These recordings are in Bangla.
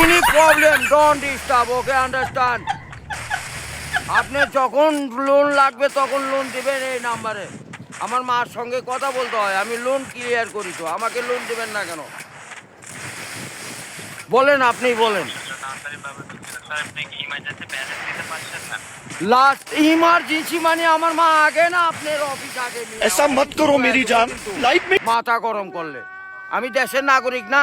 any problem don't disturb okay understand আপনি যখন লোন লাগবে তখন লোন দিবেন এই নাম্বারে আমার মার সঙ্গে কথা বলতে হয় আমি লোন ক্লিয়ার করি তো আমাকে লোন দেবেন না কেন বলেন আপনি বলেন লাস্ট ইমার্জেন্সি মানে আমার মা আগে না আপনার অফিস আগে নিয়ে ऐसा আমার मत करो কিন্তু मेरी একদম जान কিন্তু लाइफ में মাথা গরম করলে আমি দেশের নাগরিক না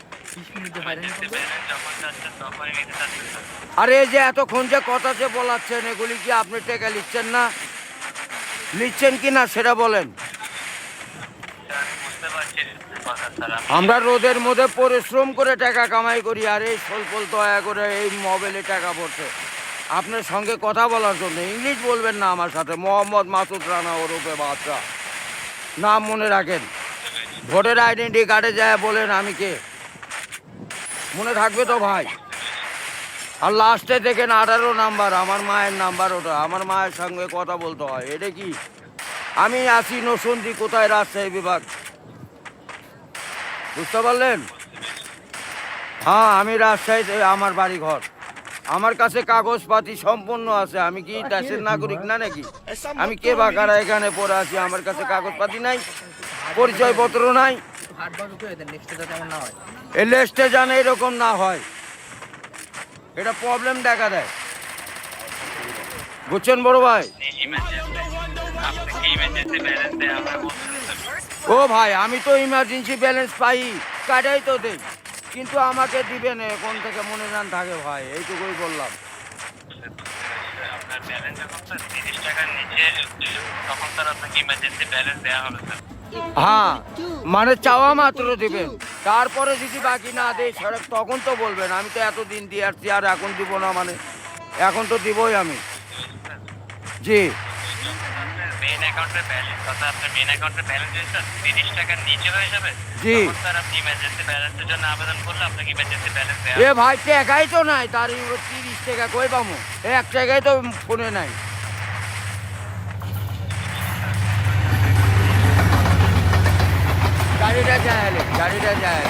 আরে যে এতক্ষণ যে কথা যে বলাচ্ছেন, এগুলি কি আপনি টেকা লিখছেন না? লিখছেন কি না সেটা বলেন। আমরা রোদের মধ্যে পরিশ্রম করে টাকা কামাই করি, আর এই ফল দয়া করে এই মোবাইলে টাকা পড়ছে। আপনার সঙ্গে কথা বলার জন্য, ইংলিশ বলবেন না আমার সাথে। মোহাম্মদ মাসুদ রানা ওরূপে বাচ্চা নাম মনে রাখেন। ভোটের আইডেন্টি কার্ডে যায় বলেন আমি কে। মনে থাকবে তো ভাই। আর লাস্টে দেখেন আঠারো নাম্বার আমার মায়ের নাম্বার ওটা। আমার মায়ের সঙ্গে কথা বলতে হয়। এটা কি? আমি আছি নসন্দি, কোথায় রাজশাহী বিভাগ? বুঝতে পারলেন? হ্যাঁ আমি রাজশাহীতে, আমার বাড়ি ঘর আমার কাছে কাগজপাতি সম্পূর্ণ আছে। আমি কি দেশের নাগরিক না নাকি? আমি কে বা কারা এখানে পড়ে আছি? আমার কাছে কাগজপাতি নাই পরিচয়পত্র নাই। এই লেস্টে জানে এরকম না হয়। এটা প্রবলেম দেখা দেয়। বুঝছেন বড় ভাই? ও ভাই আমি তো ইমার্জেন্সি ব্যালেন্স পাই কাটাই তো দেই। কিন্তু আমাকে দিবেন কোন থেকে মনে জান থাকে ভাই এইটুকুই বললাম। হ্যাঁ মানে চাওয়া মাত্র দিবেন। তারপরে যদি বাকি না দেয় সেটা তখন তো বলবেন আমি তো এতদিন দিয়ে আসছি আর এখন দিব না মানে এখন তো দিবই আমি। জি। মেইন অ্যাকাউন্টের ব্যালেন্স অর্থাৎ আপনার মেইন অ্যাকাউন্টের ব্যালেন্স যদি স্যার তিরিশ টাকার নিচে হয়ে যাবে জি। তখন স্যার আপনি ইমার্জেন্সি ব্যালেন্সের জন্য আবেদন করলে আপনাকে ইমার্জেন্সি ব্যালেন্স দেওয়া এ ভাই টাকাই তো নাই তার তিরিশ টাকা কই পাবো? এক টাকাই তো ফোনে নাই। গাড়িটা যায় গাড়িটা যায়